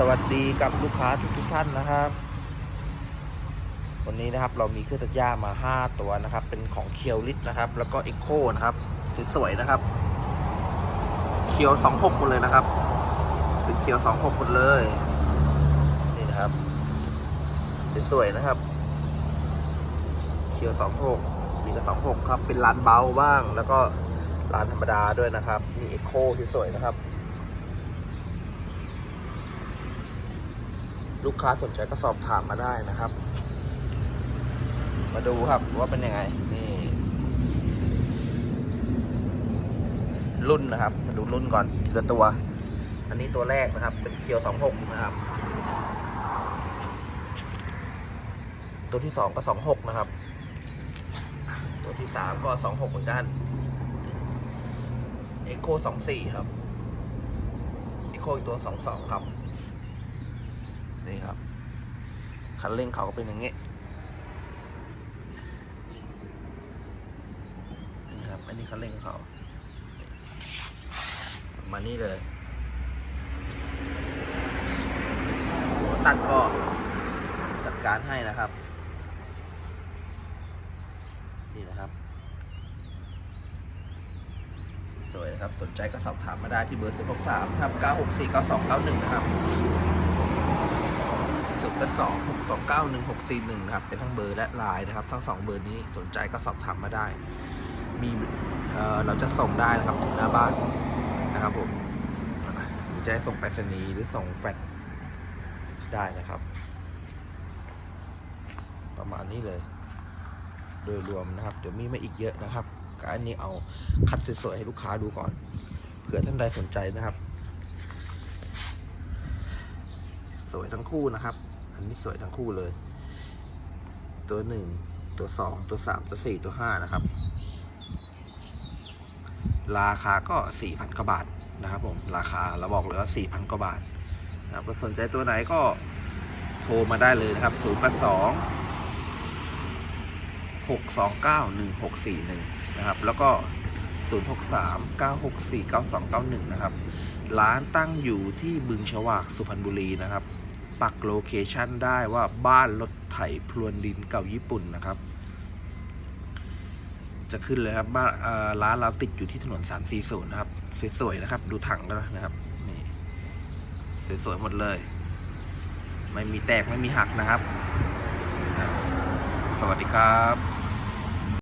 สวัสดีกับลูกค้าทุกทท่านนะครับ วันนี้นะครับเรามีเครื่องตัดหญ้ามา 5 ตัวนะครับ เป็นของเคียวลิทนะครับ แล้วก็เอ็กโคนะครับสวยๆนะครับ เคียว26หมดเลยนะครับ เป็นเคียว26หมดเลย นี่นะครับสวยๆนะครับ เคียว26มีกับ26ครับ เป็นลานเบาบ้าง แล้วก็ลานธรรมดาด้วยนะครับ มีเอ็กโคสวยๆนะครับ ลูกค้าสนใจก็สอบถามมาได้นะครับ มาดูครับว่าเป็นยังไง นี่ รุ่นนะครับ มาดูรุ่นก่อนทีละตัว อันนี้ตัวแรกนะครับ เป็นเคียวสองหกนะครับ ตัวที่สองก็สองหกนะครับ ตัวที่สามก็สองหกเหมือนกันเอ็กโคสองสี่ครับเอ็กโคอีกตัวสองสองครับ นี่ครับ คันเร่งเขาก็เป็นอย่างนี้นี่ครับ อันนี้คันเร่งเขามานี่เลย ตัดก็จัดการให้นะครับ นี่นะครับ สวยนะครับ สนใจก็สอบถามมาได้ที่เบอร์ 0 6 3 ครับ 964 9291 นะครับ ศูนย์แปดสองหกสองเก้าหนึ่งหกสี่หนึ่งครับเป็นทั้งเบอร์และไลน์นะครับ ทั้งสองเบอร์นี้สนใจก็สอบถามมาได้ มีเเราจะส่งได้นะครับถึงหน้าบ้านนะครับผมหรือจะส่งไปรษณีย์หรือส่งแฟกซ์ได้นะครับ ประมาณนี้เลย โดยรวมนะครับ เดี๋ยวมีมาอีกเยอะนะครับก็อันนี้เอาคัดสวยๆให้ลูกค้าดูก่อนเผื่อท่านใดสนใจนะครับ สวยทั้งคู่นะครับ อันนี้สวยทั้งคู่เลย ตัวหนึ่งตัวสองตัวสามตัวสี่ตัวห้านะครับ ราคาก็สี่พันกว่าบาทนะครับผมราคาเราบอกเลยว่าสี่พันกว่าบาทนะครับก็สนใจตัวไหนก็โทรมาได้เลยนะครับศูนย์แปดสองหกสองเก้าหนึ่งหกสี่หนึ่งนะครับ แล้วก็ศูนย์หกสามเก้าหกสี่เก้าสองเก้าหนึ่งนะครับ ร้านตั้งอยู่ที่บึงฉวากสุพรรณบุรีนะครับ ปักโลเคชันได้ว่าบ้านรถไถพลวนดินเก่าญี่ปุ่นนะครับ จะขึ้นเลยครับบ้านร้านเราติดอยู่ที่ถนน 340 นะครับ สวยๆนะครับ ดูถังแล้วนะครับนี่สวยๆหมดเลย ไม่มีแตกไม่มีหักนะครับ สวัสดีครับ